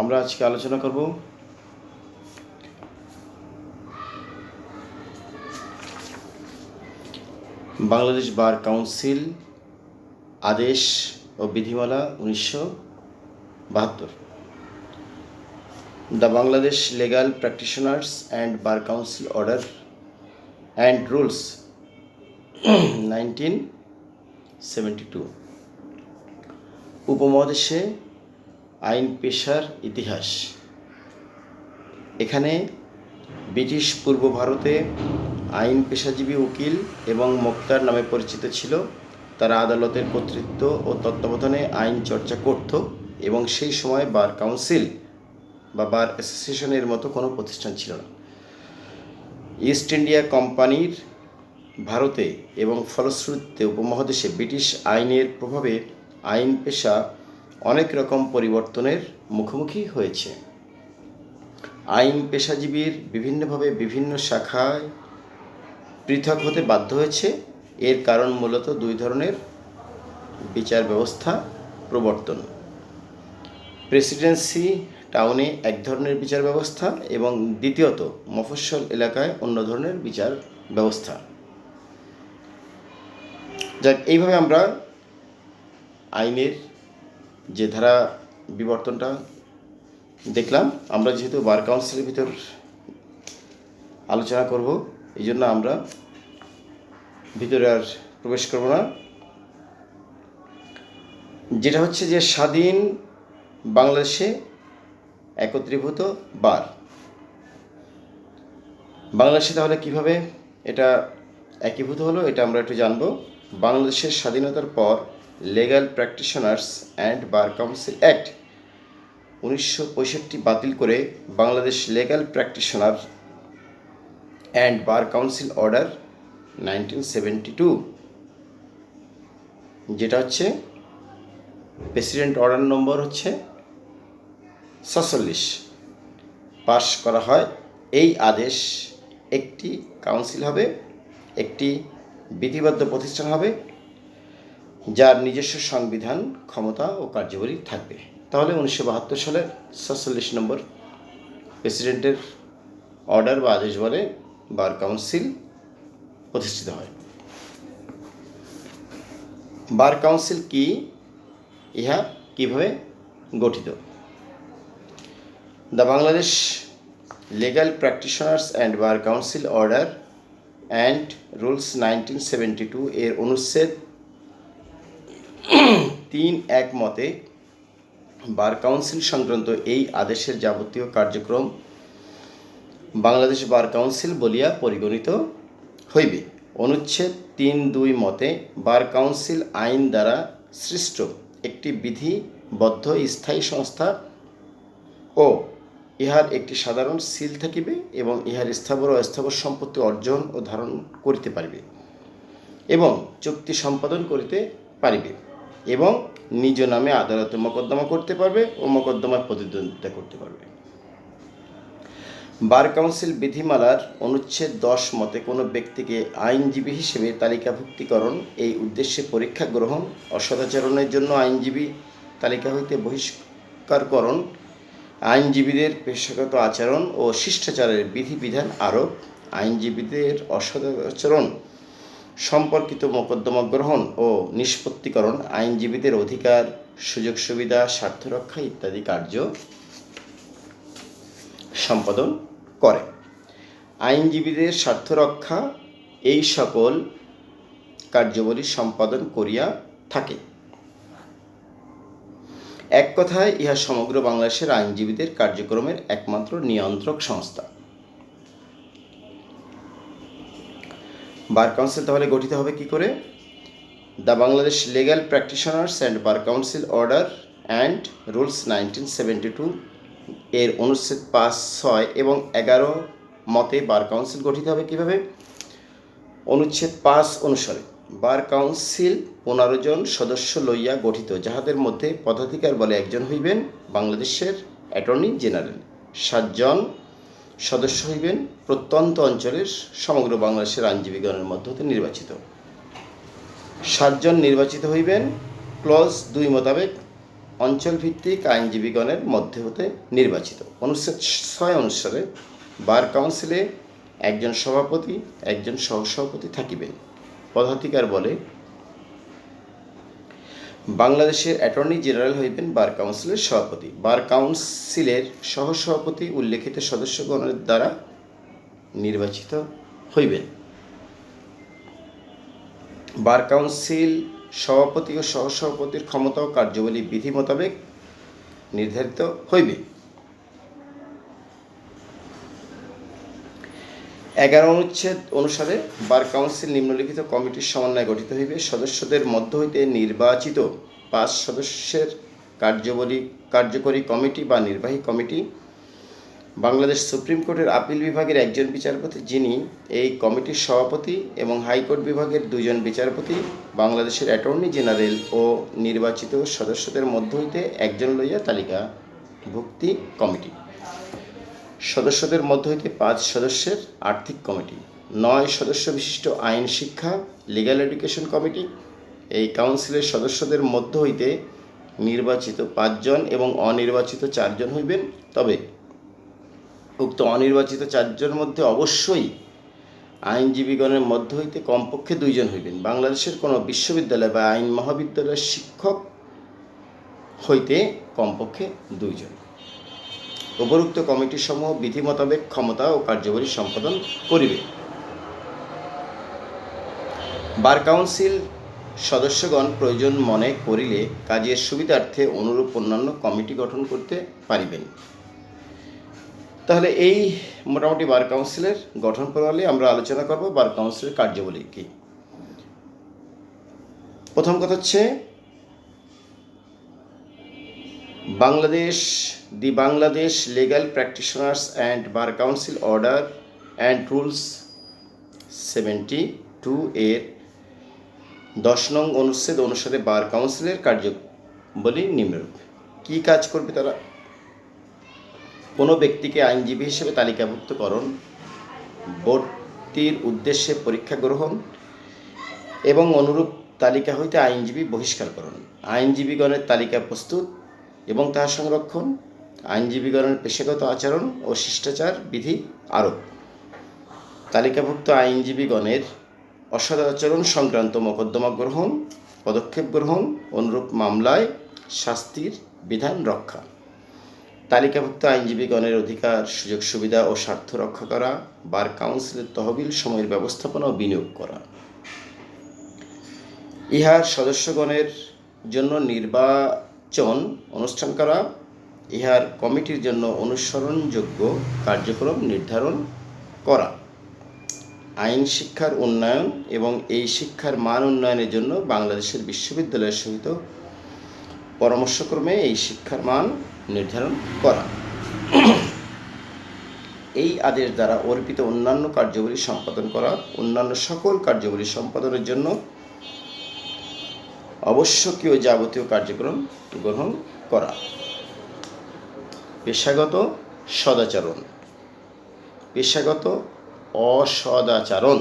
আমরা আজকে আলোচনা করব বাংলাদেশ বার কাউন্সিল আদেশ ও বিধিমালা উনিশশো বাহাত্তর। The Bangladesh legal practitioners and bar council order and rules nineteen seventy two. উপমহাদেশে আইন পেশার ইতিহাস। এখানে ব্রিটিশ পূর্ব ভারতে আইন পেশাজীবী উকিল এবং মোক্তার নামে পরিচিত ছিল। তারা আদালতের কর্তৃত্ব ও তত্ত্বাবধানে আইন চর্চা করত এবং সেই সময় বার কাউন্সিল বা বার অ্যাসোসিয়েশনের মতো কোনো প্রতিষ্ঠান ছিল না। ইস্ট ইন্ডিয়া কোম্পানির ভারতে এবং ফলশ্রুতিতে উপমহাদেশে ব্রিটিশ আইনের প্রভাবে আইন পেশা অনেক রকম পরিবর্তনের মুখোমুখি হয়েছে। আইন পেশাজীবীর বিভিন্নভাবে বিভিন্ন শাখায় পৃথক হতে বাধ্য হয়েছে। এর কারণ মূলত দুই ধরনের বিচার ব্যবস্থা প্রবর্তন। প্রেসিডেন্সি টাউনে এক ধরনের বিচার ব্যবস্থা এবং দ্বিতীয়ত মফস্বল এলাকায় অন্য ধরনের বিচার ব্যবস্থা। যাক, এইভাবে আমরা আইনের যে ধারা বিবর্তনটা দেখলাম, আমরা যেহেতু বার কাউন্সিলের ভিতর আলোচনা করব, এই জন্য আমরা ভিতরে আর প্রবেশ করব না। যেটা হচ্ছে যে স্বাধীন বাংলাদেশে একত্রীভূত বার। বাংলাদেশে তাহলে কীভাবে এটা একীভূত হলো, এটা আমরা একটু জানব। বাংলাদেশের স্বাধীনতার পর legal practitioners and bar council act উনিশশো পঁয়ষট্টি বাতিল করে Bangladesh legal practitioner and bar council order nineteen seventy two যেটা হচ্ছে প্রেসিডেন্ট অর্ডার নম্বর হচ্ছে সাতচল্লিশ পাশ করা হয়। এই আদেশ একটি কাউন্সিল হবে, একটি বিধিবদ্ধ প্রতিষ্ঠান হবে যার নিজস্ব সংবিধান, ক্ষমতা ও কার্যকরী থাকবে। তাহলে উনিশশো বাহাত্তর সালে সাতচল্লিশ নম্বর প্রেসিডেন্টের অর্ডার বা আদেশ বলে বার কাউন্সিল প্রতিষ্ঠিত হয়। বার কাউন্সিল কি? ইহা কীভাবে গঠিত? The Bangladesh legal practitioners and bar council order and rules nineteen seventy two এর অনুচ্ছেদ তিন এক মতে বার কাউন্সিল সংক্রান্ত এই আদেশের যাবতীয় কার্যক্রম বাংলাদেশ বার কাউন্সিল বলিয়া পরিগণিত হইবে। অনুচ্ছেদ তিন দুই মতে বার কাউন্সিল আইন দ্বারা সৃষ্ট একটি বিধিবদ্ধ স্থায়ী সংস্থা ও ইহার একটি সাধারণ সিল থাকিবে এবং ইহার স্থাবর ও অস্থাবর সম্পত্তি অর্জন ও ধারণ করিতে পারিবে এবং চুক্তি সম্পাদন করিতে পারিবে। এবং নিজ নামে আদালতে মোকদ্দমা করতে পারবে ও মোকদ্দমায় প্রতিদ্বন্দ্বিতা করতে পারবে। বার কাউন্সিল বিধিমালার অনুচ্ছেদ দশ মতে কোনো ব্যক্তিকে আইনজীবী হিসেবে তালিকাভুক্তিকরণ এই উদ্দেশ্যে পরীক্ষা গ্রহণ, অসদাচরণের জন্য আইনজীবী তালিকা হইতে বহিষ্কারকরণ, আইনজীবীদের পেশাগত আচরণ ও শিষ্টাচারের বিধিবিধান আরোপ, আইনজীবীদের অসদাচরণ সম্পর্কিত মোকদ্দমা গ্রহণ ও নিষ্পত্তিকরণ, আইনজীবীদের অধিকার, সুযোগ সুবিধা, স্বার্থ রক্ষা ইত্যাদি কার্য সম্পাদন করে। আইনজীবীদের স্বার্থ রক্ষা এই সকল কার্যবলী সম্পাদন করিয়া থাকে। এক কথায়, ইহা সমগ্র বাংলাদেশের আইনজীবীদের কার্যক্রমের একমাত্র নিয়ন্ত্রক সংস্থা। বার কাউন্সিল তাহলে গঠিত হবে কি করে? The Bangladesh legal practitioners and bar council order and rules nineteen seventy two এর অনুচ্ছেদ পাঁচ, ছয় এবং এগারো মতে বার কাউন্সিল গঠিত হবে কীভাবে? অনুচ্ছেদ পাঁচ অনুসারে বার কাউন্সিল পনেরো জন সদস্য লইয়া গঠিত, যাহাদের মধ্যে পদাধিকার বলে একজন হইবেন বাংলাদেশের অ্যাটর্নি জেনারেল সাতজন সদস্য হইবেন প্রত্যন্ত অঞ্চলের সমগ্র বাংলাদেশের আইনজীবীগণের মধ্য হতে নির্বাচিত। সাতজন নির্বাচিত হইবেন, ক্লজ দুই মোতাবেক অঞ্চলভিত্তিক আইনজীবীগণের মধ্যে হতে নির্বাচিত। অনুচ্ছেদ ছয় অনুসারে বার কাউন্সিলে একজন সভাপতি, একজন সহসভাপতি থাকিবেন। পদাধিকার বলে বাংলাদেশের অ্যাটর্নি জেনারেল হইবেন বার কাউন্সিলের সভাপতি। বার কাউন্সিলের সহসভাপতি উল্লেখিত সদস্যগণের দ্বারা নির্বাচিত হইবেন। বার কাউন্সিল সভাপতি ও সহসভাপতির ক্ষমতা ও কার্যবলী বিধি মোতাবেক নির্ধারিত হইবে। এগারো অনুচ্ছেদ অনুসারে বার কাউন্সিল নিম্নলিখিত কমিটির সমন্বয়ে গঠিত হইবে। সদস্যদের মধ্য হইতে নির্বাচিত পাঁচ সদস্যের কার্যবলী কার্যকরী কমিটি বা নির্বাহী কমিটি। বাংলাদেশ সুপ্রিম কোর্টের আপিল বিভাগের একজন বিচারপতি, যিনি এই কমিটির সভাপতি এবং হাইকোর্ট বিভাগের দুজন বিচারপতি, বাংলাদেশের অ্যাটর্নি জেনারেল ও নির্বাচিত সদস্যদের মধ্য হইতে একজন লইয়া তালিকা ভুক্তি কমিটি। সদস্যদের মধ্য হইতে পাঁচ সদস্যের আর্থিক কমিটি, নয় সদস্য বিশিষ্ট আইন শিক্ষা লিগ্যাল এডুকেশন কমিটি এই কাউন্সিলের সদস্যদের মধ্য হইতে নির্বাচিত পাঁচজন এবং অনির্বাচিত চারজন হইবেন। তবে উক্ত অনির্বাচিত চারজন মধ্যে অবশ্যই আইনজীবীগণের মধ্য হইতে কমপক্ষে দুইজন হইবেন। বাংলাদেশের কোনো বিশ্ববিদ্যালয় বা আইন মহাবিদ্যালয়ের শিক্ষক হইতে কমপক্ষে দুইজন। উপরোক্ত কমিটি সমূহ বিধি মোতাবেক ক্ষমতা ও কার্যবাহী সম্পাদন করিবে। বার কাউন্সিল সদস্যগণ প্রয়োজন মনে করিলে কাজের সুবিধার্থে অনুরূপ অন্যান্য কমিটি গঠন করতে পারিবেন। তাহলে এই মোটামুটি বার কাউন্সিলের গঠন প্রণালী আমরা আলোচনা করব। বার কাউন্সিলের কার্যাবলী কি? প্রথম কথা হচ্ছে Bangladesh, the Bangladesh legal practitioners and bar council order and rules seventy two এর দশ নং অনুচ্ছেদ অনুসারে বার কাউন্সিলের কার্যবলী নিম্নরূপ। কী কাজ করবে তারা? কোনো ব্যক্তিকে আইনজীবী হিসেবে তালিকাভুক্তকরণ ভর্তির উদ্দেশ্যে পরীক্ষা গ্রহণ এবং অনুরূপ তালিকা হইতে আইনজীবী বহিষ্কারকরণ আইনজীবীগণের তালিকা প্রস্তুত। এবং তাহা সংরক্ষণ, আইনজীবীগণের পেশাগত আচরণ ও শিষ্টাচার বিধি আরোপ তালিকাভুক্ত আইনজীবীগণের অসদাচরণ সংক্রান্ত মোকদ্দমা গ্রহণ, পদক্ষেপ গ্রহণ, অনুরূপ মামলায় শাস্তির বিধান রক্ষা। তালিকাভুক্ত আইনজীবীগণের অধিকার, সুযোগ সুবিধা ও স্বার্থ রক্ষা করা, বার কাউন্সিলের তহবিল সময়ের ব্যবস্থাপনা ও বিনিয়োগ করা। ইহার সদস্যগণের জন্য নির্বাচন অনুষ্ঠান করা ইহার কমিটির জন্য অনুসরণযোগ্য কার্যক্রম নির্ধারণ করা। আইন শিক্ষার উন্নয়ন এবং এই শিক্ষার মান উন্নয়নের জন্য বাংলাদেশের বিশ্ববিদ্যালয়ের সহিত পরামর্শক্রমে এই শিক্ষার মান নির্ধারণ করা। এই আদেশ দ্বারা অর্পিত অন্যান্য কার্যাবলী সম্পাদন করা, অন্যান্য সকল কার্যাবলী সম্পাদনের জন্য আবশ্যকীয় যাবতীয় কার্যক্রম গ্রহণ করা। পেশাগত সদাচরণ। পেশাগত অসদাচরণ।